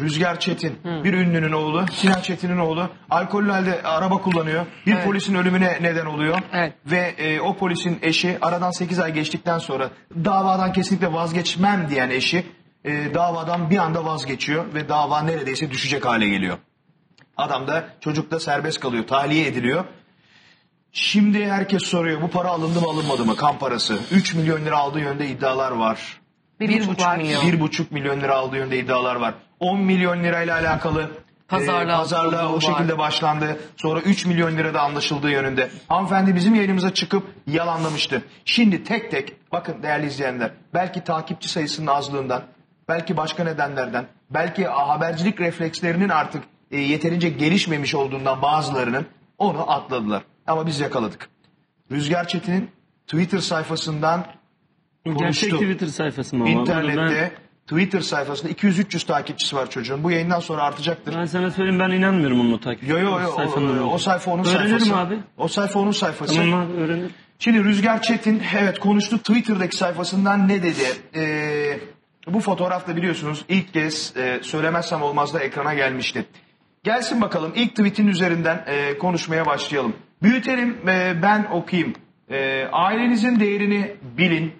Rüzgar Çetin, bir ünlünün oğlu, Sinan Çetin'in oğlu, alkollü halde araba kullanıyor. Bir Evet. polisin ölümüne neden oluyor. Evet. Ve e, o polisin eşi aradan 8 ay geçtikten sonra davadan kesinlikle vazgeçmem diyen eşi e, davadan bir anda vazgeçiyor ve dava neredeyse düşecek hale geliyor. Adam da çocuk da serbest kalıyor, tahliye ediliyor. Şimdi herkes soruyor bu para alındı mı alınmadı mı kan parası. 3 milyon lira aldığı yönde iddialar var. Bir, buçuk milyon. Bir buçuk milyon lira aldığı yönde iddialar var. 10 milyon lirayla alakalı Pazarlığa e, pazarlığa o var. şekilde başlandı. Sonra 3 milyon lirada anlaşıldığı yönünde. Hanımefendi bizim yayınımıza çıkıp yalanlamıştı. Şimdi tek tek bakın değerli izleyenler belki takipçi sayısının azlığından belki başka nedenlerden belki habercilik reflekslerinin artık e, yeterince gelişmemiş olduğundan bazılarının onu atladılar. Ama biz yakaladık. Rüzgar Çetin'in Twitter sayfasından Gerçek konuştu. Twitter sayfası mı? İnternette Twitter sayfasında 200-300 takipçisi var çocuğun. Bu yayından sonra artacaktır. Ben, sana söyleyeyim ben inanmıyorum onun o takip. Yo yo yo o, o, o sayfa onun Öğrenirim sayfası. abi. O sayfa onun sayfası. Tamam abi öğrenirim. Şimdi Rüzgar Çetin evet konuştu Twitter'daki sayfasından ne dedi? Ee, bu fotoğrafta biliyorsunuz ilk kez e, söylemezsem olmaz da ekrana gelmişti. Gelsin bakalım ilk tweetin üzerinden e, konuşmaya başlayalım. Büyütelim e, ben okuyayım. E, ailenizin değerini bilin.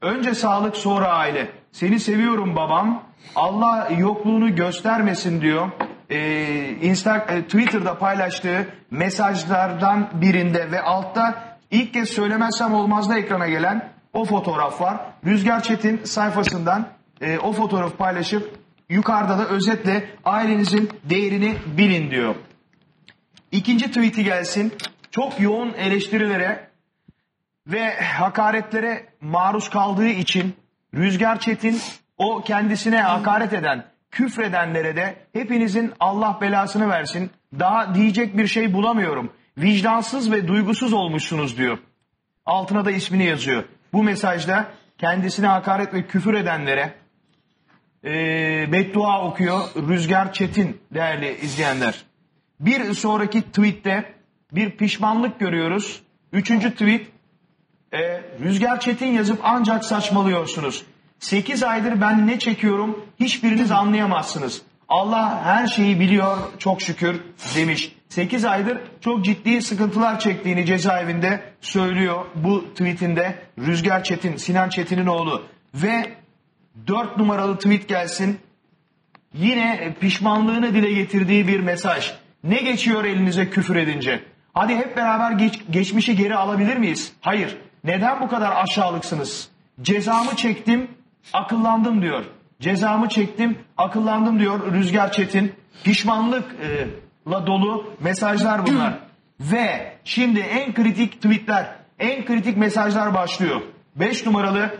Önce sağlık sonra aile. Seni seviyorum babam. Allah yokluğunu göstermesin diyor. Ee, Insta, e, Twitter'da paylaştığı mesajlardan birinde ve altta ilk kez söylemezsem olmaz da ekrana gelen o fotoğraf var. Rüzgar Çetin sayfasından e, o fotoğrafı paylaşıp yukarıda da özetle ailenizin değerini bilin diyor. İkinci tweet'i gelsin. Çok yoğun eleştirilere ve hakaretlere maruz kaldığı için Rüzgar Çetin o kendisine hakaret eden, küfredenlere de hepinizin Allah belasını versin. Daha diyecek bir şey bulamıyorum. Vicdansız ve duygusuz olmuşsunuz diyor. Altına da ismini yazıyor. Bu mesajda kendisine hakaret ve küfür edenlere e, beddua okuyor Rüzgar Çetin değerli izleyenler. Bir sonraki tweette bir pişmanlık görüyoruz. Üçüncü tweet e, Rüzgar Çetin yazıp ancak saçmalıyorsunuz. 8 aydır ben ne çekiyorum hiçbiriniz anlayamazsınız. Allah her şeyi biliyor çok şükür demiş. 8 aydır çok ciddi sıkıntılar çektiğini cezaevinde söylüyor bu tweetinde Rüzgar Çetin, Sinan Çetin'in oğlu. Ve 4 numaralı tweet gelsin. Yine pişmanlığını dile getirdiği bir mesaj. Ne geçiyor elinize küfür edince? Hadi hep beraber geç- geçmişi geri alabilir miyiz? Hayır. Neden bu kadar aşağılıksınız? Cezamı çektim, akıllandım diyor. Cezamı çektim, akıllandım diyor Rüzgar Çetin. Pişmanlıkla dolu mesajlar bunlar. Ve şimdi en kritik tweetler, en kritik mesajlar başlıyor. 5 numaralı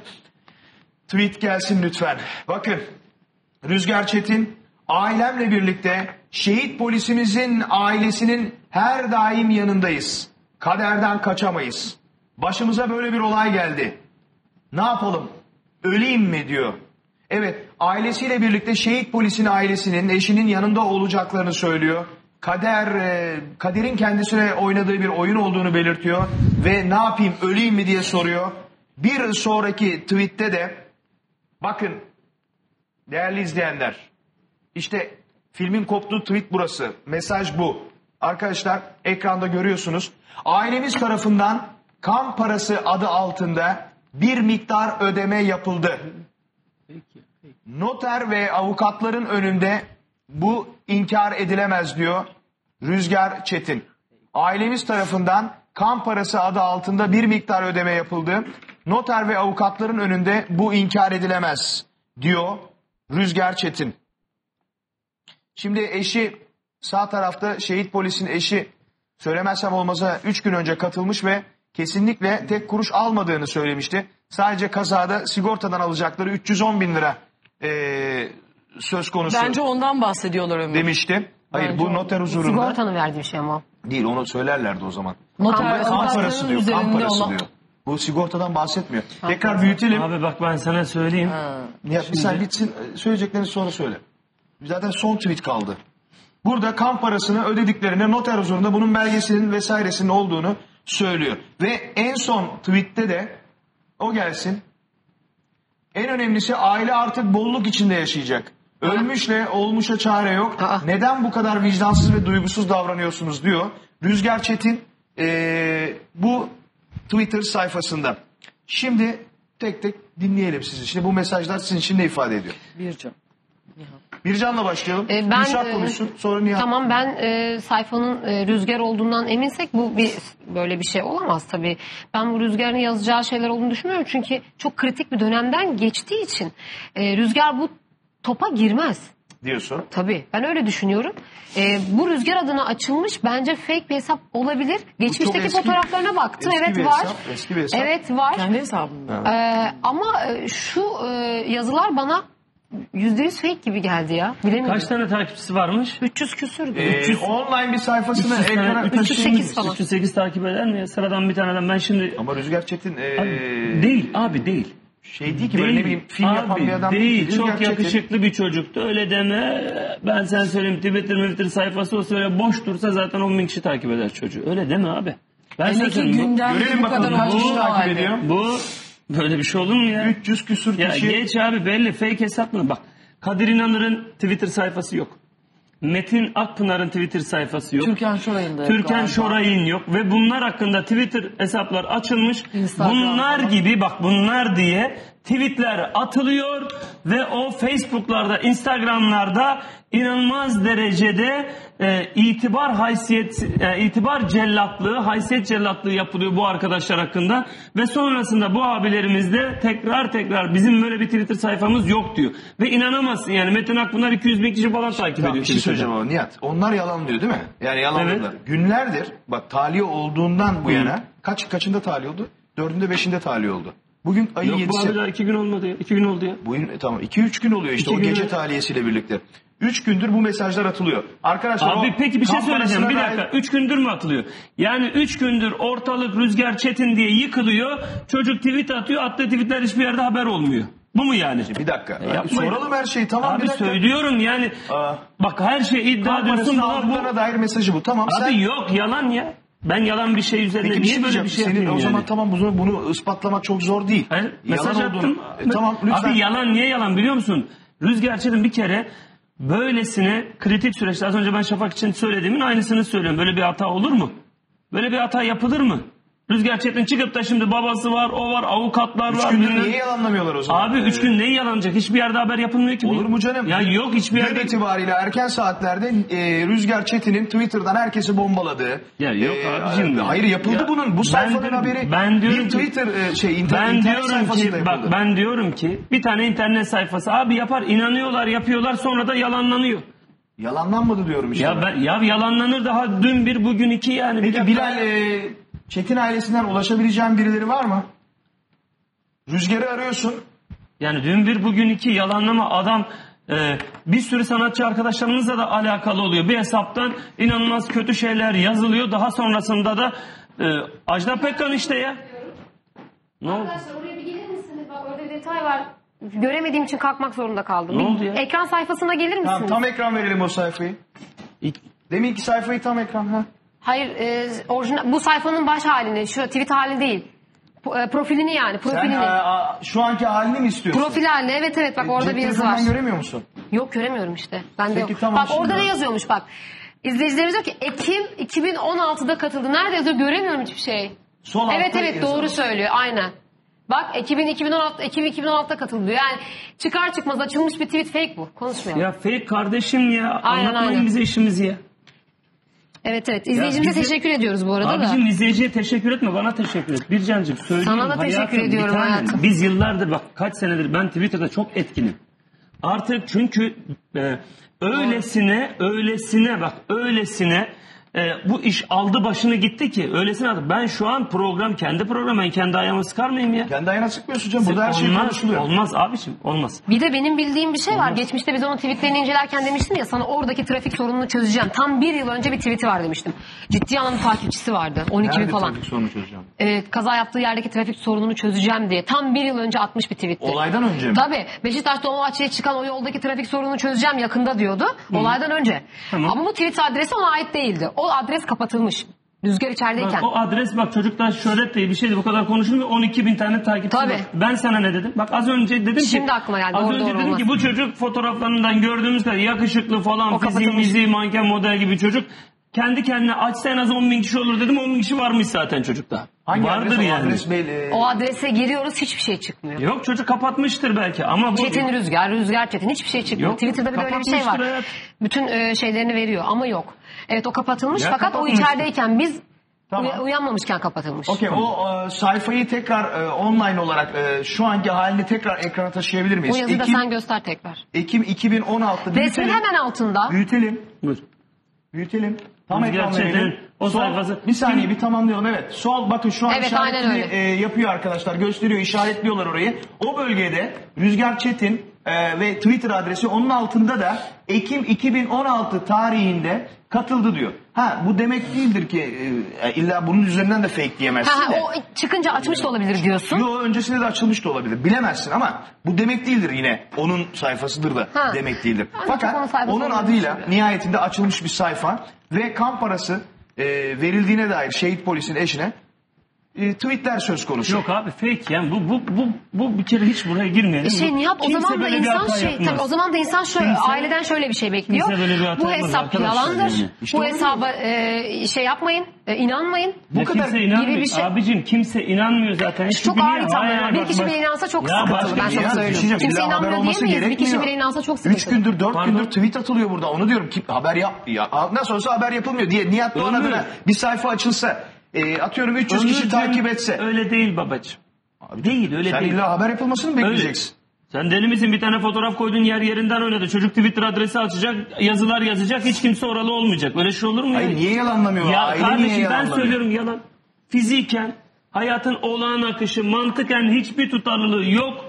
tweet gelsin lütfen. Bakın Rüzgar Çetin ailemle birlikte şehit polisimizin ailesinin her daim yanındayız. Kaderden kaçamayız. Başımıza böyle bir olay geldi. Ne yapalım? Öleyim mi diyor. Evet ailesiyle birlikte şehit polisin ailesinin eşinin yanında olacaklarını söylüyor. Kader, e, kaderin kendisine oynadığı bir oyun olduğunu belirtiyor. Ve ne yapayım öleyim mi diye soruyor. Bir sonraki tweette de bakın Değerli izleyenler, işte filmin koptuğu tweet burası. Mesaj bu. Arkadaşlar ekranda görüyorsunuz. Ailemiz tarafından kan parası adı altında bir miktar ödeme yapıldı. Noter ve avukatların önünde bu inkar edilemez diyor Rüzgar Çetin. Ailemiz tarafından kan parası adı altında bir miktar ödeme yapıldı. Noter ve avukatların önünde bu inkar edilemez diyor Rüzgar Çetin. Şimdi eşi sağ tarafta şehit polisin eşi söylemezsem olmaza 3 gün önce katılmış ve kesinlikle tek kuruş almadığını söylemişti. Sadece kazada sigortadan alacakları 310 bin lira eee, söz konusu Bence ondan bahsediyorlar Ömür. demişti. Hayır Bence bu noter huzurunda Sigortanın verdiği şey ama. değil onu söylerlerdi o zaman. Noter Kan avukatların parası diyor, üzerinde parası olan- diyor. Bu sigortadan bahsetmiyor. Tekrar büyütelim. Abi bak ben sana söyleyeyim. Ya bir sen bitsin söyleyeceklerini sonra söyle. Zaten son tweet kaldı. Burada kan parasını ödediklerine noter huzurunda bunun belgesinin vesairesinin olduğunu söylüyor. Ve en son tweette de o gelsin. En önemlisi aile artık bolluk içinde yaşayacak. Ölmüşle olmuşa çare yok. Aa. Neden bu kadar vicdansız ve duygusuz davranıyorsunuz diyor. Rüzgar Çetin ee, bu Twitter sayfasında. Şimdi tek tek dinleyelim sizi. Şimdi bu mesajlar sizin için ne ifade ediyor? Bircan. Bircan'la başlayalım. E, ben, Gülşah e, konuşsun sonra Nihat. Tamam ben e, sayfanın e, rüzgar olduğundan eminsek bu bir böyle bir şey olamaz tabii. Ben bu rüzgarın yazacağı şeyler olduğunu düşünmüyorum. Çünkü çok kritik bir dönemden geçtiği için e, rüzgar bu topa girmez. diyorsun. Tabii ben öyle düşünüyorum. E, bu rüzgar adına açılmış bence fake bir hesap olabilir. Geçmişteki eski- fotoğraflarına baktı. eski evet bir var. hesap, eski bir hesap. Evet var. Kendi hesabımda. E, ama e, şu e, yazılar bana yüzde yüz fake gibi geldi ya. Bilemiyorum. Kaç tane takipçisi varmış? 300 küsürdü. Ee, online bir sayfasını 300 ekrana... tane- 308 falan. 308 takip eder mi? Sıradan bir taneden ben şimdi... Ama Rüzgar Çetin ee, Abi, değil abi değil. şey değil ki böyle ne bileyim film yapan abi, bir adam değil. ki. Çok Rüzgar Çetin- yakışıklı bir çocuktu. Öyle deme. Ben sen söyleyeyim Twitter Twitter sayfası olsa öyle boş dursa zaten 10 bin kişi takip eder çocuğu. Öyle deme abi. Ben Hele ki söyleyeyim. bu- gündem bu kadar olduğu takip ediyor. Bu böyle bir şey olur mu ya? 300 küsür Ya kişi. geç abi belli fake hesap mı? Bak Kadir İnanır'ın Twitter sayfası yok. Metin Akpınar'ın Twitter sayfası yok. Türkan Şoray'ın da yok Türkan galiba. Şoray'ın yok ve bunlar hakkında Twitter hesaplar açılmış. Instagram bunlar falan. gibi bak bunlar diye tweetler atılıyor ve o Facebook'larda, Instagram'larda inanılmaz derecede e, itibar haysiyet e, itibar cellatlığı, haysiyet cellatlığı yapılıyor bu arkadaşlar hakkında ve sonrasında bu abilerimiz de tekrar tekrar bizim böyle bir Twitter sayfamız yok diyor. Ve inanamazsın yani Metin Akpınar 200 bin kişi falan takip ediyor. bir şey söyleyeceğim ama Nihat. Onlar yalan diyor değil mi? Yani yalanladılar. Evet. Günlerdir bak taliye olduğundan bu yana kaç kaçında taliye oldu? Dördünde beşinde taliye oldu. Bugün ayın Yok bu yedisi. abi daha iki gün olmadı ya. İki gün oldu ya. Bugün e, tamam 2-3 gün oluyor işte İki o gece taliyesiyle birlikte. 3 gündür bu mesajlar atılıyor. Arkadaşlar Abi peki bir şey kamp söyleyeceğim bir dakika. dair- Üç gündür mü atılıyor? Yani üç gündür ortalık rüzgar çetin diye yıkılıyor. Çocuk tweet atıyor. Attığı tweetler hiçbir yerde haber olmuyor. Bu mu yani? Bir dakika. E, yapmayın. Soralım her şeyi tamam Abi bir dakika. söylüyorum yani. Aa. Bak her şey iddia Kamp ediyorsun parasını bu. aldıklarına dair mesajı bu. Tamam Abi sen... yok yalan ya. Ben yalan bir şey üzerine Peki bir niye şey böyle bir şey Senin, o zaman yani? tamam bunu, bunu ispatlamak çok zor değil. Hayır, mesaj Yalan attım. olduğunu- E, tamam lütfen. Abi yalan niye yalan biliyor musun? Rüzgar Çetin bir kere böylesine kritik süreçte az önce ben Şafak için söylediğimin aynısını söylüyorum. Böyle bir hata olur mu? Böyle bir hata yapılır mı? Rüzgar Çetin çıkıp da şimdi babası var, o var, avukatlar Üç var. gündür bilmem- niye yalanlamıyorlar o zaman? Abi üç gün neyi yalanacak? Hiçbir yerde haber yapılmıyor ki. Olur mu canım? Ya yok hiçbir Dün yerde. itibariyle erken saatlerde e, Rüzgar Çetin'in Twitter'dan herkesi bombaladığı. Ya yok e, abicim ya. Hayır yapıldı Ya bunun. Bu ben sayfanın diyorum- haberi ben diyorum bir Twitter e, şey internet, Ben internet diyorum sayfasında ki bak yapıldı. ben diyorum ki bir tane internet sayfası abi yapar inanıyorlar yapıyorlar sonra da yalanlanıyor. Yalanlanmadı diyorum işte. Ya ben ya yalanlanır daha dün bir bugün iki yani. Bir Peki. Bilal e, Çetin ailesinden ulaşabileceğin birileri var mı? Rüzgar'ı arıyorsun. Yani dün bir bugün iki yalanlama adam e, bir sürü sanatçı arkadaşlarımızla da alakalı oluyor. Bir hesaptan inanılmaz kötü şeyler yazılıyor. Daha sonrasında da e, Ajda Pekkan işte ya. Ne oldu? Arkadaşlar oraya bir gelir misiniz? Bak orada bir detay var. Göremediğim için kalkmak zorunda kaldım. Ne oldu ya? Ekran sayfasına gelir misiniz? Tamam, tam ekran verelim o sayfayı. İlk- Deminki sayfayı tam ekran. Ha. Hayır, e, orijinal, bu sayfanın baş halini, şu tweet hali değil. E, profilini yani, Sen profilini. e, a, şu anki halini mi istiyorsun? Profil halini, evet evet bak orada Cep bir yazı var. telefonundan göremiyor musun? Yok göremiyorum işte. Ben de Peki, yok. tamam, bak şimdi orada ne yazıyormuş bak. İzleyicilerimiz diyor ki Ekim 2016'da katıldı. Nerede yazıyor? Göremiyorum hiçbir şey. Sol Evet altta evet yazıyor. doğru söylüyor aynen. Bak Ekim 2016 Ekim 2016'da katıldı diyor. Yani çıkar çıkmaz açılmış bir tweet fake bu. Konuşmayalım. Ya fake kardeşim ya. Aynen, Anlatmayın aynen. bize işimizi ya. Evet evet. İzleyicimize bize- teşekkür ediyoruz bu arada da. Abicim izleyiciye teşekkür etme bana teşekkür et. Bir cancım söylüyorum. Sana da teşekkür hayatım, bir ediyorum tanem. hayatım. Biz yıllardır bak kaç senedir ben Twitter'da çok etkinim. Artık çünkü e, öylesine öylesine bak öylesine e, bu iş aldı başını gitti ki öylesine aldı. Ben şu an program kendi program ben kendi ayağımı sıkar mıyım ya? Kendi ayağına sıkmıyorsun canım. Burada her şey olmaz, konuşuluyor. olmaz abiciğim olmaz. Bir de benim bildiğim bir şey var. Geçmişte biz onun tweetlerini incelerken demiştim ya sana oradaki trafik sorununu çözeceğim. Tam bir yıl önce bir tweeti var demiştim. Ciddi anlamda takipçisi vardı. 12 bin falan. trafik sorunu çözeceğim? Evet, kaza yaptığı yerdeki trafik sorununu çözeceğim diye. Tam bir yıl önce atmış bir tweetti. Olaydan önce mi? Tabii. Beşiktaş Dolmabahçe'ye çıkan o yoldaki trafik sorununu çözeceğim yakında diyordu. Olaydan önce. Tamam. Ama bu tweet adresi ona ait değildi. O adres kapatılmış. Rüzgar içerideyken. Bak, o adres bak çocuklar şöhret değil bir şeydi bu kadar konuşulmuyor 12 bin tane takipçi Tabii. var. Ben sana ne dedim? Bak az önce dedim ki. Şimdi aklıma geldi, Az doğru, önce doğru dedim olmaz. ki bu çocuk fotoğraflarından gördüğümüz kadar yakışıklı falan O fiziği miziği manken model gibi çocuk. Kendi kendine açsa en az 10 bin kişi olur dedim 10 bin kişi varmış zaten çocukta. Hangi Vardır adres? Yani. adres belli. O adrese giriyoruz hiçbir şey çıkmıyor. Yok çocuk kapatmıştır belki ama bu Çetin Rüzgar, Rüzgar Çetin hiçbir şey çıkmıyor. Yok, Twitter'da bir de öyle bir şey var. hayat. Bütün e, şeylerini veriyor ama yok. Evet o kapatılmış Ya fakat o içerideyken biz Tamam. uya- uyanmamışken kapatılmış. Okey o e, sayfayı tekrar e, online olarak e, şu anki halini tekrar ekrana taşıyabilir miyiz? Bu yazıyı da Ekim, sen göster tekrar. Ekim 2016 Resmin büyütelim. hemen altında. Büyütelim. Buyur. Büyütelim. Tam ekran verelim. o Sol- sayfası- Bir saniye bir tamamlayalım evet. Sol bakın şu an Evet, işaretini öyle. e, yapıyor arkadaşlar. Gösteriyor işaretliyorlar orayı. O bölgede Rüzgar Çetin e, ve Twitter adresi onun altında da Ekim 2016 tarihinde katıldı diyor. Ha bu demek değildir ki e, illa bunun üzerinden de fake diyemezsin Ha, de. o çıkınca açmış da olabilir diyorsun. Yo öncesinde de açılmış da olabilir. Bilemezsin ama bu demek değildir yine. Onun sayfasıdır da Ha. demek değildir. Onun Fakat onun olduğunu adıyla düşünüyorum. nihayetinde açılmış bir sayfa ve kan parası e, verildiğine dair şehit polisin eşine e, tweetler söz konusu. Yok abi fake yani bu bu bu bu bir kere hiç buraya girmeyelim. Şey Nihat o Kimse zaman da insan şey yapmaz. tabii o zaman da insan şöyle Kimse- aileden şöyle bir şey bekliyor. kimse böyle bir Bu hesap yalandır. yani. İşte bu hesaba e, şey yapmayın, e, inanmayın. Bu Ya kadar kimse inanmıyor. gibi bir şey. Abicim kimse inanmıyor zaten. Hiç Çok ağır ithamlar. Bir kişi bile inansa çok Ya sıkıntılı. Ben bir sana. Bir şey Kimse inanmıyor diyemeyiz. Bir kişi bile inansa çok Üç sıkıntılı. gündür dört Pardon? gündür tweet atılıyor burada onu diyorum ki haber yap ya. Nasıl olsa haber yapılmıyor diye Nihat Doğan adına bir sayfa açılsa e, atıyorum 300 kişi Ömürcüğüm, takip etse. Öyle değil babacığım. değil öyle Sen değil. illa haber yapılmasını mı Öyle. bekleyeceksin? Sen deli misin? Bir tane fotoğraf koydun yer yerinden oynadı. Çocuk Twitter adresi açacak, yazılar yazacak. Hiç kimse oralı olmayacak. Böyle şey olur mu? Hayır niye yalanlamıyor? Ya Aile niye kardeşim ben yalanlamıyor? söylüyorum yalan. Fiziken, hayatın olağan akışı, mantıken hiçbir tutarlılığı yok.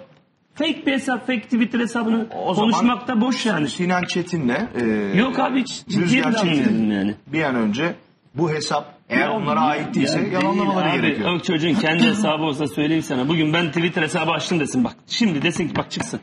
Fake bir hesap, fake Twitter hesabını O konuşmakta boş yani. Sinan Çetin'le e, Yok abi hiç ciddiye Rüzgar Çetin yani. bir an önce bu hesap eğer onlara ait değilse Ya yalanlamaları değil gerekiyor. O çocuğun kendi hesabı olsa söyleyeyim sana. Bugün ben Twitter hesabı açtım desin bak. Şimdi desin ki bak çıksın.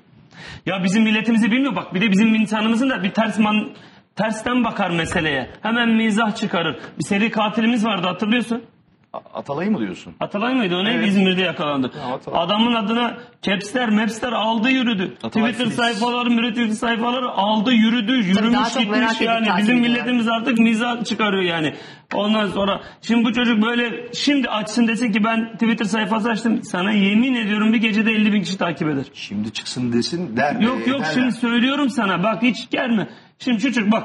Ya bizim milletimizi bilmiyor bak. Bir de bizim insanımızın da bir ters man, tersten bakar meseleye. Hemen mizah çıkarır. Bir seri katilimiz vardı hatırlıyorsun. Atalay'ı mı diyorsun? Atalay mıydı o neydi Evet. İzmir'de yakalandı. Ya, Atalay. Adamın adına capsler mapsler aldı yürüdü. Atalay Twitter Filiz. sayfaları mürettef sayfaları aldı yürüdü. Yürümüş daha çok gitmiş yani. Bizim milletimiz artık mizah çıkarıyor yani. Ondan sonra şimdi bu çocuk böyle şimdi açsın desin ki ben Twitter sayfası açtım. Sana yemin ediyorum bir gecede 50 bin kişi takip eder. Şimdi çıksın desin der. Yok yok derler. şimdi söylüyorum sana bak hiç gelme. Şimdi çocuk bak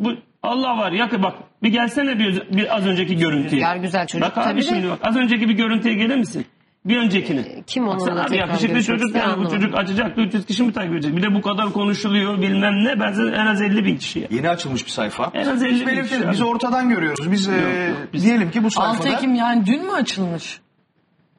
bu Allah var yakı bak bir gelsene bir, bir az önceki görüntüye. Rüzgar güzel çocuk Bak abi tabii de. şimdi bak az önceki bir görüntüye gelir misin? Bir öncekini. Ee, kim onu Baksana abi yakışıklı çocuk yani bu çocuk açacak 300 kişi mi takip edecek? Bir de bu kadar konuşuluyor bilmem ne ben size en az 50 bin kişi. ya. Yeni açılmış bir sayfa. En az 50 Biz bin kişi Biz ortadan görüyoruz. Biz, e, diyelim ki bu 6 sayfada. Ekim yani dün mü açılmış?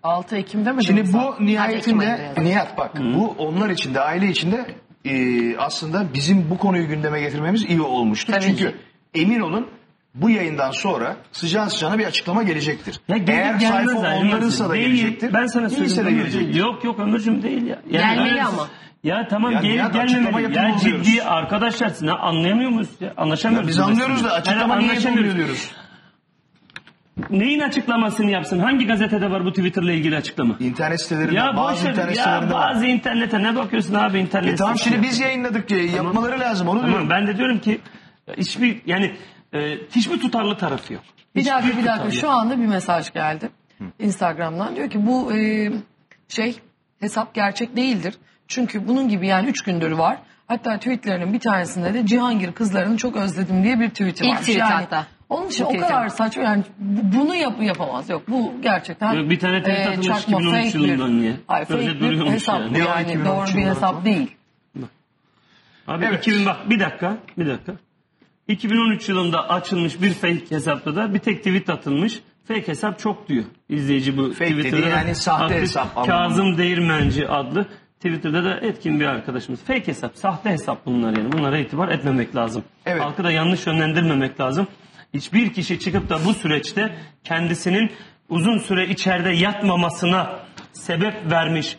6 Ekim'de mi? Şimdi bu sen? Nihayetinde. Nihat bak bu onlar içinde aile içinde e, aslında bizim bu konuyu gündeme getirmemiz iyi olmuştur. Tabii Çünkü ki. Emin olun bu yayından sonra sıcağı sıcağına bir açıklama gelecektir. Ya gelir Eğer gelmez sayfa ayrılmaz. onlarınsa da Değil. gelecektir. Ben sana söyleyeyim. gelecektir. Yok yok Ömürcüm değil ya. Gelmeli öyle- ama. Ya tamam Ya gelip gelmemeli. Ya ciddi oluyoruz. arkadaşlar ne anlayamıyor muyuz? Ya, anlaşamıyoruz. Biz anlıyoruz da açıklama Yani niye yapılmıyor diyoruz. Neyin açıklamasını yapsın? Hangi gazetede var bu Twitter'la ilgili açıklama? İnternet sitelerinde Ya bazı boş ver. internet Ya sitelerinde var. bazı internete ne bakıyorsun abi internet? E tamam şimdi biz yayınladık diye yapmaları lazım onu Tamam diyorum. ben de diyorum ki hiçbir yani e, hiçbir tutarlı tarafı yok. Bir Hiçbir dakika bir dakika şu anda bir mesaj geldi. Instagram'dan diyor ki bu e, şey hesap gerçek değildir. Çünkü bunun gibi yani 3 gündür var. Hatta tweetlerinin bir tanesinde de Cihangir kızlarını çok özledim diye bir tweet'i İlk var. tweet yani, hatta. Onun için İlk o kadar saçma yani bu- bunu yap yapamaz. Yok bu gerçekten Yok, bir tane tweet e, atılmış çakma, 2013 fake bir- yılından ya. Hayır, Böyle fake bir hesap yani. yani 2013 doğru bir hesap değil. Abi Evet. 2000 bak bir dakika bir dakika. 2013 yılında açılmış bir fake hesapta da bir tek tweet atılmış. Fake hesap çok diyor izleyici bu Fake Twitter'da. yani sahte Aktif hesap anlamında. Kazım Değirmenci adlı Twitter'da da etkin bir arkadaşımız. Fake hesap, sahte hesap bunlar yani. Bunlara itibar etmemek lazım. Evet. Halkı da yanlış yönlendirmemek lazım. Hiçbir kişi çıkıp da bu süreçte kendisinin uzun süre içeride yatmamasına sebep vermiş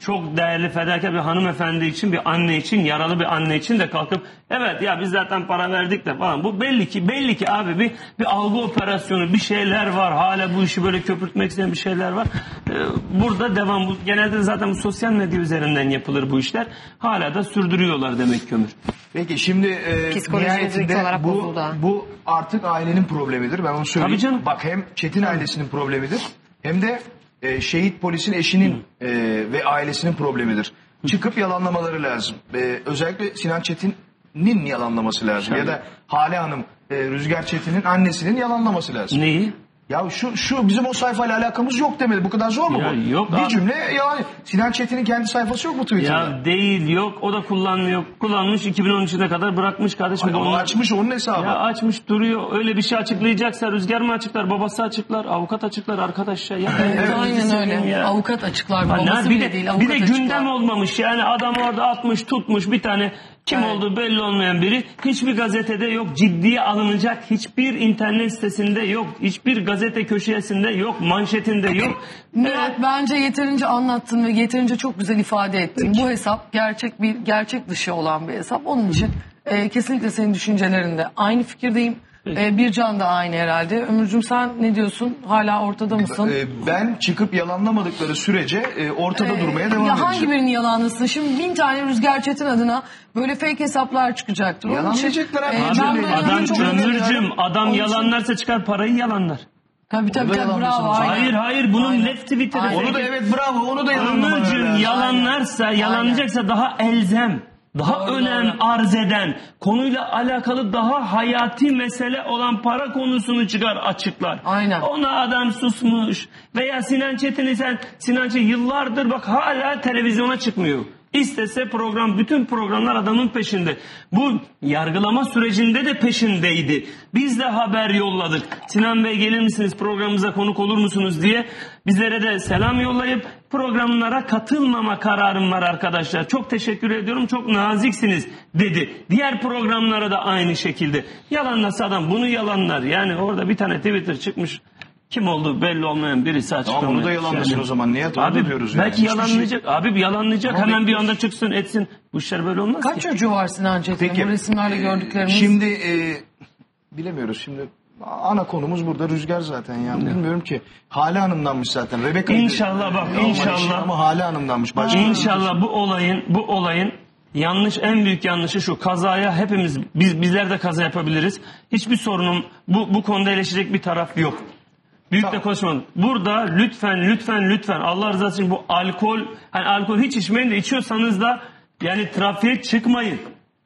çok değerli fedakar bir hanımefendi için, bir anne için, yaralı bir anne için de kalkıp evet ya biz zaten para verdik de falan. Bu belli ki belli ki abi bir bir algı operasyonu, bir şeyler var. Hala bu işi böyle köpürtmek isteyen bir şeyler var. Ee, burada devam. Bu, genelde zaten bu sosyal medya üzerinden yapılır bu işler. Hala da sürdürüyorlar demek ki Ömür. Peki şimdi e, nihayetinde olarak bu, bu artık ailenin problemidir. Ben onu söyleyeyim. Tabii canım. Bak hem Çetin ailesinin problemidir hem de e, şehit polisin eşinin e, ve ailesinin problemidir. Çıkıp yalanlamaları lazım. E, özellikle Sinan Çetin'in yalanlaması lazım. Ya da Hale Hanım, e, Rüzgar Çetin'in annesinin yalanlaması lazım. Neyi? Ya şu şu bizim o sayfayla alakamız yok demeli. Bu kadar zor mu Ya bu? yok bir abi. cümle yalan. Sinan Çetin'in kendi sayfası yok mu Twitter'da? Ya değil yok o da kullanmıyor. Kullanmış 2013'üne kadar bırakmış kardeşim. Ama Onlar- açmış onun hesabı. Ya açmış duruyor. Öyle bir şey açıklayacaksa Rüzgar mı açıklar, babası açıklar, avukat açıklar arkadaş ya. Ya, Evet, aynen öyle. Ya. Avukat açıklar. Ha, Babası ne- bile bir de, değil. bir Avukat de açıklar. gündem olmamış yani adam orada atmış tutmuş bir tane kim Evet. olduğu belli olmayan biri hiçbir gazetede yok ciddiye alınacak hiçbir internet sitesinde yok hiçbir gazete köşesinde yok manşetinde yok Murat bence yeterince anlattın ve yeterince çok güzel ifade ettin. Bu hesap gerçek bir gerçek dışı olan bir hesap. Onun için e, kesinlikle senin düşüncelerinde aynı fikirdeyim. E, bir can da aynı herhalde. Ömürcüm sen ne diyorsun? Hala ortada mısın? Ee, ben çıkıp yalanlamadıkları sürece e, ortada durmaya devam ya edeceğim. hangi birini yalanlasın? Şimdi bin tane Rüzgar Çetin adına böyle fake hesaplar çıkacaktır. Onun için, Yalanlayacaklar abi. e, ben böyle adam çok ömürcüm inanıyorum. adam Onun için- yalanlarsa çıkar parayı yalanlar. Tabii tabii, tabii bravo. aynen. Hayır hayır bunun Aynen. net Twitter'ı. Onu da evet bravo onu da yalanlamaları Ömürcüm lazım. yalanlarsa yalanlayacaksa daha elzem. Daha Doğru, önem arz eden, konuyla alakalı daha hayati mesele olan para konusunu çıkar açıklar. Aynen. Ona adam susmuş. Veya Sinan Çetin'i sen, Sinan Çetin yıllardır bak hala televizyona çıkmıyor. İstese program, bütün programlar adamın peşinde. Bu yargılama sürecinde de peşindeydi. Biz de haber yolladık. Sinan Bey gelir misiniz programımıza konuk olur musunuz diye. Bizlere de selam yollayıp programlara katılmama kararım var arkadaşlar. Çok teşekkür ediyorum. Çok naziksiniz dedi. Diğer programlara da aynı şekilde. Yalanlasa adam bunu yalanlar. Yani orada bir tane Twitter çıkmış. Kim olduğu belli olmayan birisi açıklamış. Tamam onu da yalanlasın o zaman. Niye hata Abi diyoruz yani? belki Hiçbir şey- yalanlayacak. Abi bir yalanlayacak. Ama Hemen bir anda çıksın etsin. Bu işler böyle olmaz Kaç ki. çocuğu var Sinan Çetin'in? Bu resimlerde gördüklerimiz. Şimdi e, bilemiyoruz şimdi. Ana konumuz burada Rüzgar zaten ya. Bilmiyorum ki. Hale Hanım'danmış zaten. Rebecca İnşallah bak, Normal inşallah. Ama Hale Hanım'danmış. Başka İnşallah bu olayın bu olayın yanlış en büyük yanlışı şu kazaya hepimiz biz bizler de kaza yapabiliriz. Hiçbir sorunum bu bu konuda eleştirecek bir taraf yok. Büyük de Tamam. konuşmadım. Burada lütfen lütfen lütfen Allah rızası için bu alkol hani alkol hiç içmeyin de içiyorsanız da yani trafiğe çıkmayın.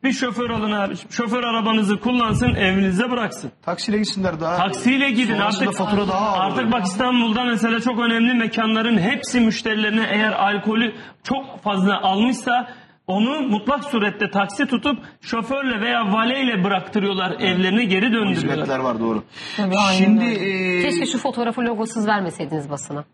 Bir şoför alın abi. Şoför arabanızı kullansın evinize bıraksın. Taksiyle gitsinler daha. Taksiyle gidin Sonrasında artık. fatura daha ağır Artık bak İstanbul'da mesela çok önemli mekanların hepsi müşterilerine eğer alkolü çok fazla almışsa onu mutlak surette taksi tutup şoförle veya valeyle bıraktırıyorlar evlerine geri döndürüyorlar. Hizmetler var doğru. Tabii, aynen Şimdi e, Keşke şu fotoğrafı logosuz vermeseydiniz basına.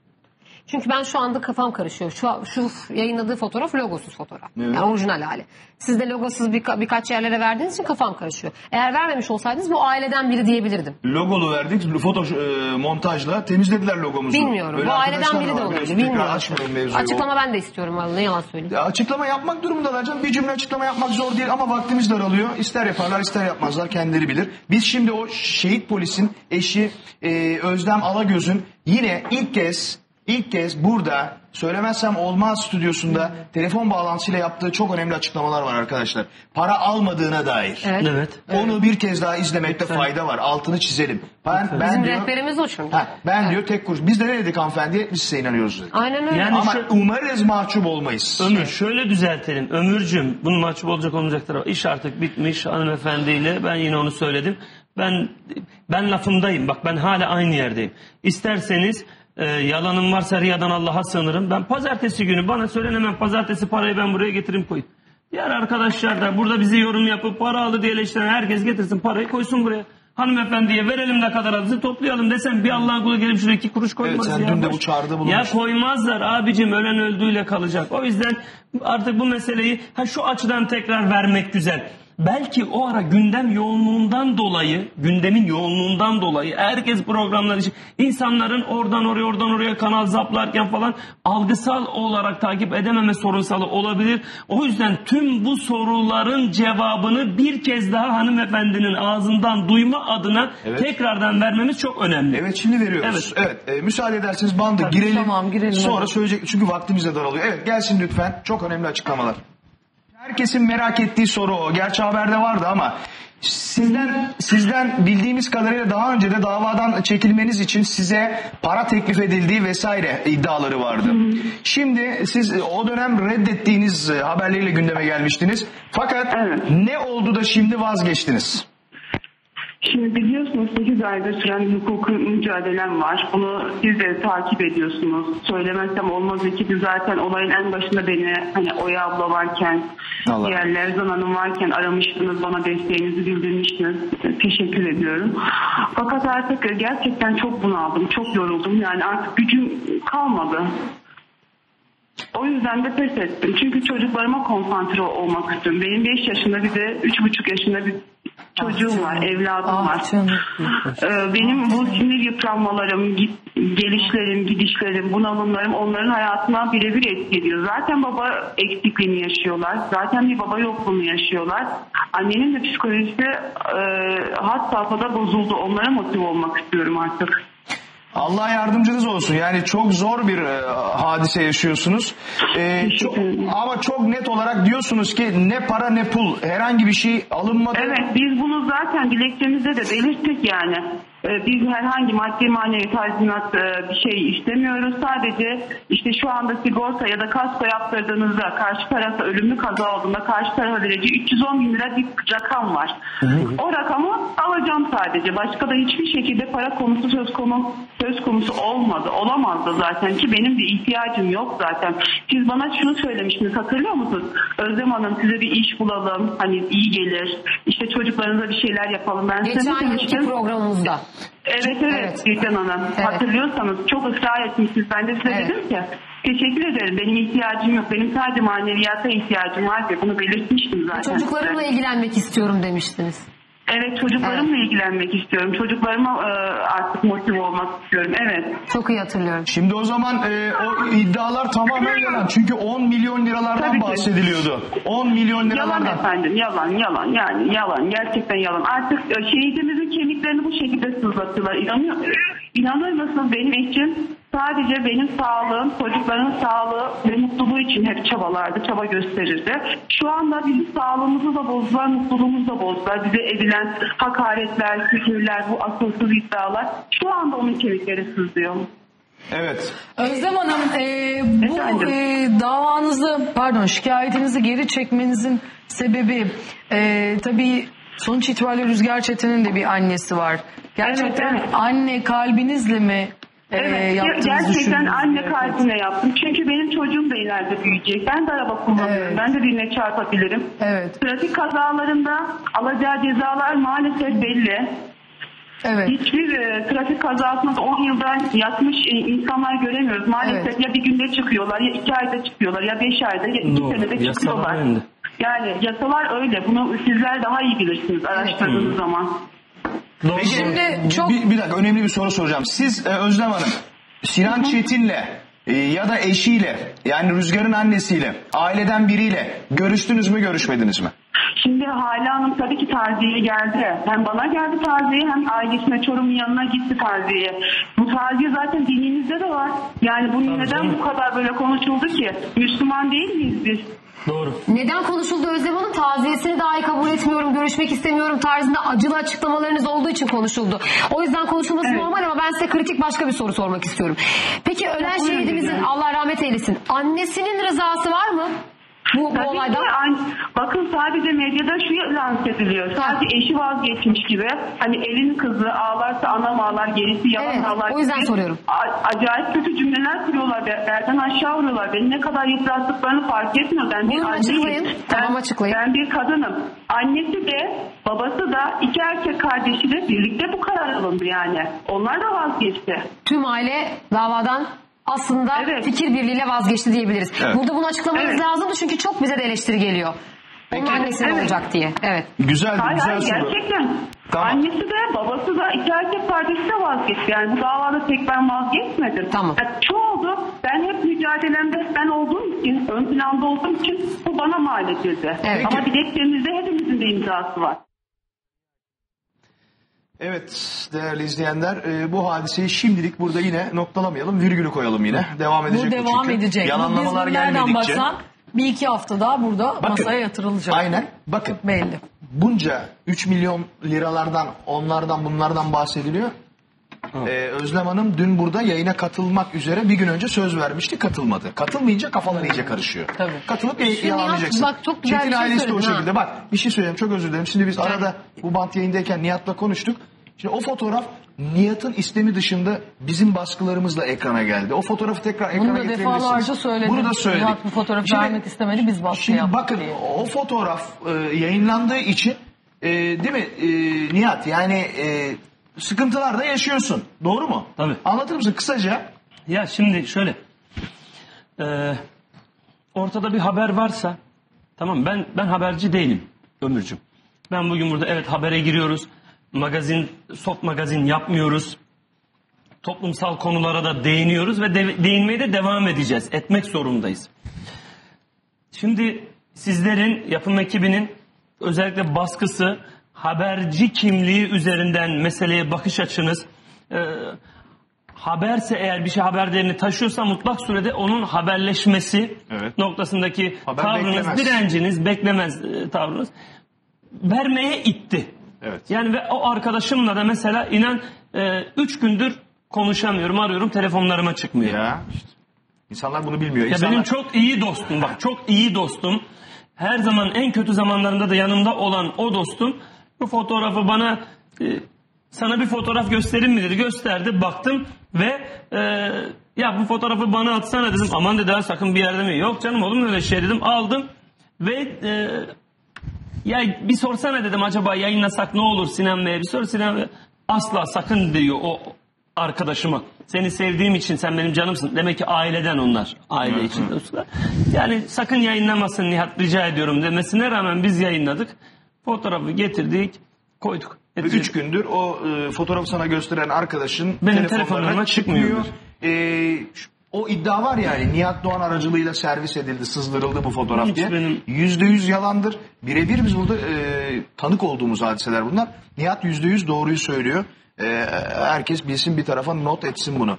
Çünkü ben şu anda kafam karışıyor. Şu, şu yayınladığı fotoğraf logosuz fotoğraf. Evet. Yani orijinal hali. Siz de logosuz birka- birkaç yerlere verdiğiniz için kafam karışıyor. Eğer vermemiş olsaydınız bu aileden biri diyebilirdim. logolu verdik. Foto e, montajla temizlediler logomuzu. Bilmiyorum. Böyle bu aileden biri de olabilir. Bilmiyorum. Açıklama ben de istiyorum vallahi ne yalan söyleyeyim. Ya açıklama yapmak durumundalar canım. Bir cümle açıklama yapmak zor değil ama vaktimiz daralıyor. İster yaparlar ister yapmazlar kendileri bilir. Biz şimdi o şehit polisin eşi e, Özlem Alagöz'ün yine ilk kez ilk kez burada söylemezsem olmaz stüdyosunda telefon bağlantısıyla yaptığı çok önemli açıklamalar var arkadaşlar. Para almadığına dair. Evet. Evet. Onu bir kez daha izlemekte fayda var. Altını çizelim. Ben, ben Bizim diyor, rehberimiz o çünkü. Ha, ben diyor tek kuruş. Biz de ne dedik hanımefendi? Biz size inanıyoruz dedik. Aynen öyle. Yani Ama şu- umarız mahcup olmayız. Ömür şöyle düzeltelim. Ömürcüm bunun mahcup olacak olmayacak tarafı. İş artık bitmiş hanımefendiyle ben yine onu söyledim. Ben ben lafımdayım. Bak ben hala aynı yerdeyim. İsterseniz e, yalanım varsa riyadan Allah'a sığınırım. Ben pazartesi günü bana söylen hemen pazartesi parayı ben buraya getireyim koyayım. Diğer arkadaşlar da burada bizi yorum yapıp para aldı diye eleştiren herkes getirsin parayı koysun buraya. Hanımefendiye verelim ne kadar alırsa toplayalım desem bir Allah'ın kulu gelip şuraya iki kuruş koymaz Evet, sen ya. dün de bu çağrıda Ya koymazlar abicim ölen öldüğüyle kalacak. O yüzden artık bu meseleyi ha şu açıdan tekrar vermek güzel. Belki o ara gündem yoğunluğundan dolayı, gündemin yoğunluğundan dolayı herkes programlar için insanların oradan oraya oradan oraya kanal zaplarken falan algısal olarak takip edememe sorunsalı olabilir. O yüzden tüm bu soruların cevabını bir kez daha hanımefendinin ağzından duyma adına Evet. tekrardan vermemiz çok önemli. Evet şimdi veriyoruz. Evet, e, müsaade ederseniz bandı girelim. tamam, girelim, Sonra söyleyecek çünkü vaktimiz de daralıyor. Evet gelsin lütfen. Çok önemli açıklamalar. Herkesin merak ettiği soru o. Gerçi haberde vardı ama sizden sizden bildiğimiz kadarıyla daha önce de davadan çekilmeniz için size para teklif edildiği vesaire iddiaları vardı. Şimdi siz o dönem reddettiğiniz e, haberleriyle gündeme gelmiştiniz. Fakat Evet. ne oldu da şimdi vazgeçtiniz? Şimdi biliyorsunuz 8 aydır süren hukuki mücadelem var. Bunu siz de takip ediyorsunuz. Söylemezsem olmaz ki zaten olayın en başında beni hani Oya abla varken, Allah. diğer Lerzan Hanım varken aramıştınız. Bana desteğinizi bildirmiştiniz. Teşekkür ediyorum. Fakat artık gerçekten çok bunaldım. Çok yoruldum. Yani artık gücüm kalmadı. O yüzden de pes ettim. Çünkü çocuklarıma konsantre olmak istiyorum. Benim 5 yaşında bir de 3,5 yaşında bir çocuğum var, evladım var. Ah canım. Ee, Benim bu sinir yıpranmalarım, gelişlerim, gidişlerim, bunalımlarım onların hayatına birebir etki ediyor. Zaten baba eksikliğini yaşıyorlar. Zaten bir baba yokluğunu yaşıyorlar. Annenin de psikolojisi e, had safhada bozuldu. Onlara motive olmak istiyorum artık. Allah yardımcınız olsun. Yani çok zor bir e, hadise yaşıyorsunuz. E, çok- ama çok net olarak diyorsunuz ki ne para ne pul herhangi bir şey alınmadı. Evet biz bunu zaten dilekçemizde de belirttik yani. Ee, Biz herhangi maddi manevi tazminat e, bir şey istemiyoruz. Sadece işte şu anda sigorta ya da kasko yaptırdığınızda karşı tarafa ölümlü kaza olduğunda karşı tarafa vereceği 310 bin lira bir rakam var. O rakamı alacağım sadece. Başka da hiçbir şekilde para konusu söz konusu söz konusu olmadı. Olamaz da zaten ki benim de ihtiyacım yok zaten. Siz bana şunu söylemiştiniz hatırlıyor musunuz? Özlem Hanım size bir iş bulalım. Hani iyi gelir. İşte çocuklarınıza bir şeyler yapalım. Ben size Geçen yılki demiştim? programımızda. Evet evet. Gülcan Hanım. Evet. Hatırlıyorsanız çok ısrar etmişsiniz. Ben de size Evet. dedim ki teşekkür ederim. Benim ihtiyacım yok. Benim sadece maneviyata ihtiyacım var diye bunu belirtmiştim zaten. Çocuklarımla ilgilenmek istiyorum demiştiniz. Evet çocuklarımla ilgilenmek istiyorum. Çocuklarıma e, artık motive olmak istiyorum. Evet. Çok iyi hatırlıyorum. Şimdi o zaman e, o iddialar tamamen yalan. Çünkü 10 milyon liralardan Tabii ki. bahsediliyordu. 10 milyon Yalan liralardan. efendim yalan yalan yani yalan gerçekten yalan. Artık e, şehidimizin kemiklerini bu şekilde sızlatıyorlar. İnanıyor, inanır mısınız benim için sadece benim sağlığım, çocukların sağlığı ve mutluluğu için hep çabalardı, çaba gösterirdi. Şu anda bizim sağlığımızı da bozdular, mutluluğumuzu da bozdular. Bize edilen hakaretler, küfürler, bu asılsız iddialar şu anda onun kemikleri sızlıyor. Evet. Özlem Hanım e, bu e, davanızı pardon şikayetinizi geri çekmenizin sebebi e, tabii sonuç itibariyle Rüzgar Çetin'in de bir annesi var. Gerçekten Evet, evet. anne kalbinizle mi e, Evet, yaptığınızı gerçekten anne Evet. kalbine yaptım. Çünkü benim çocuğum da ileride büyüyecek. Ben de araba kullanıyorum. Evet. Ben de birine çarpabilirim. Evet. Trafik kazalarında alacağı cezalar maalesef belli. Evet. Hiçbir e, trafik kazasında 10 yılda yatmış e, insanlar göremiyoruz. Maalesef Evet. ya bir günde çıkıyorlar ya iki ayda çıkıyorlar ya beş ayda ya iki Doğru. senede Yasalar çıkıyorlar. öyle. Yani yasalar öyle. Bunu sizler daha iyi bilirsiniz araştırdığınız zaman. Doğru. Şimdi çok- bir, bir dakika önemli bir soru soracağım. Siz e, Özlem Hanım Sinan Çetin'le e, ya da eşiyle yani Rüzgar'ın annesiyle aileden biriyle görüştünüz mü görüşmediniz mi? Şimdi Hale Hanım tabii ki taziye geldi. Hem bana geldi taziye hem ailesine Çorum'un yanına gitti taziye. Bu taziye zaten dinimizde de var. Yani bu neden bu kadar böyle konuşuldu ki? Müslüman değil miyiz biz? Doğru. Neden konuşuldu Özlem Hanım? Taziyesini dahi kabul etmiyorum, görüşmek istemiyorum tarzında acılı açıklamalarınız olduğu için konuşuldu. O yüzden konuşulması Evet. normal ama ben size kritik başka bir soru sormak istiyorum. Peki ölen şehidimizin. Allah rahmet eylesin annesinin rızası var mı? Bu, bu Tabii olaydan. ki an- bakın sadece medyada şu lanse ediliyor. Sadece eşi vazgeçmiş gibi. Hani elin kızı ağlarsa anam ağlar gerisi yalan Evet, ağlar. o yüzden gibi soruyorum. a- acayip kötü cümleler kuruyorlar. Belden aşağı vuruyorlar. Beni ne kadar yıprattıklarını fark etmiyor. Ben bir Buyurun, anneyim. açıklayın. Tamam, Ben- açıklayın. Ben bir kadınım. Annesi de babası da iki erkek kardeşi de birlikte bu karar alındı yani. Onlar da vazgeçti. Tüm aile davadan aslında Evet. fikir birliğiyle vazgeçti diyebiliriz. Evet. Burada bunu açıklamanız Evet. lazımdı çünkü çok bize de eleştiri geliyor. Onun Peki. annesi ne Evet. olacak diye. Evet. Güzel, Hayır güzel hayır soru. gerçekten. Tamam. Annesi de babası da iki erkek kardeşi de vazgeçti. Yani bu davada tek ben vazgeçmedim. Tamam. Yani çoğuldu. Ben hep mücadelemde ben olduğum için, ön planda olduğum için bu bana mal edildi. Evet. Ama dilekçemizde hepimizin de imzası var. Evet değerli izleyenler e, bu hadiseyi şimdilik burada yine noktalamayalım. Virgülü koyalım yine. Devam edecek Bu devam çünkü. edecek. Yalanlamalar Biz gelmedikçe. baksan bir iki hafta daha burada Bakın, masaya yatırılacak. Aynen. Bakın Belli. bunca 3 milyon liralardan onlardan bunlardan bahsediliyor. Ee, Özlem Hanım dün burada yayına katılmak üzere bir gün önce söz vermişti katılmadı. Katılmayınca kafalar iyice karışıyor. Tabii. Katılıp y- Şimdi yalanlayacaksın. Nihat, bak çok güzel Çetin bir şey ailesi de o söyledin ha. şekilde. Bak bir şey söyleyeyim çok özür dilerim. Şimdi biz arada bu bant yayındayken Nihat'la konuştuk. Şimdi o fotoğraf Nihat'ın istemi dışında bizim baskılarımızla ekrana geldi. O fotoğrafı tekrar ekrana Bunu da getirebilirsiniz. defalarca söyledim. Bunu da söyledik. Nihat bu fotoğrafı Şimdi- vermek istemedi biz baskı Şimdi yaptık bakın diye. o fotoğraf e, yayınlandığı için e, değil mi e, Nihat yani e, sıkıntılar da yaşıyorsun. Doğru mu? Tabii. Anlatır mısın kısaca? Ya şimdi şöyle. Ee, ortada bir haber varsa tamam ben ben haberci değilim Ömürcüm. Ben bugün burada evet habere giriyoruz. Magazin, soft magazin yapmıyoruz. Toplumsal konulara da değiniyoruz ve de- değinmeye de devam edeceğiz. Etmek zorundayız. Şimdi sizlerin yapım ekibinin özellikle baskısı, haberci kimliği üzerinden meseleye bakış açınız, e, haberse eğer bir şey haber değerini taşıyorsa mutlak surede onun haberleşmesi Evet. noktasındaki Haber tavrınız, beklemez. direnciniz, beklemez e, tavrınız vermeye itti. Evet. Yani ve o arkadaşımla da mesela inan 3 gündür konuşamıyorum, arıyorum telefonlarıma çıkmıyor. Ya işte. İnsanlar bunu bilmiyor. Ya İnsanlar... benim çok iyi dostum bak çok iyi dostum. Her zaman en kötü zamanlarında da yanımda olan o dostum bu fotoğrafı bana e, sana bir fotoğraf göstereyim mi dedi. Gösterdi baktım ve e, ya bu fotoğrafı bana atsana dedim. Aman dedi "ha, sakın bir yerde mi? Yok canım olur mu öyle şey dedim. Aldım ve e, ya bir sorsana dedim acaba yayınlasak ne olur Sinan Bey'e bir sor Sinan Bey asla sakın diyor o arkadaşıma. Seni sevdiğim için sen benim canımsın. Demek ki aileden onlar. Aile için dostlar. Yani sakın yayınlamasın Nihat rica ediyorum demesine rağmen biz yayınladık. Fotoğrafı getirdik koyduk. Ve üç gündür o e, fotoğrafı sana gösteren arkadaşın Benim telefonlarıma çıkmıyor. E, şu- o iddia var yani Nihat Doğan aracılığıyla servis edildi, sızdırıldı bu fotoğraf Hiç diye. benim- Yüzde yüz yalandır. Birebir biz burada e, tanık olduğumuz hadiseler bunlar. Nihat yüzde yüz doğruyu söylüyor. E, herkes bilsin bir tarafa not etsin bunu.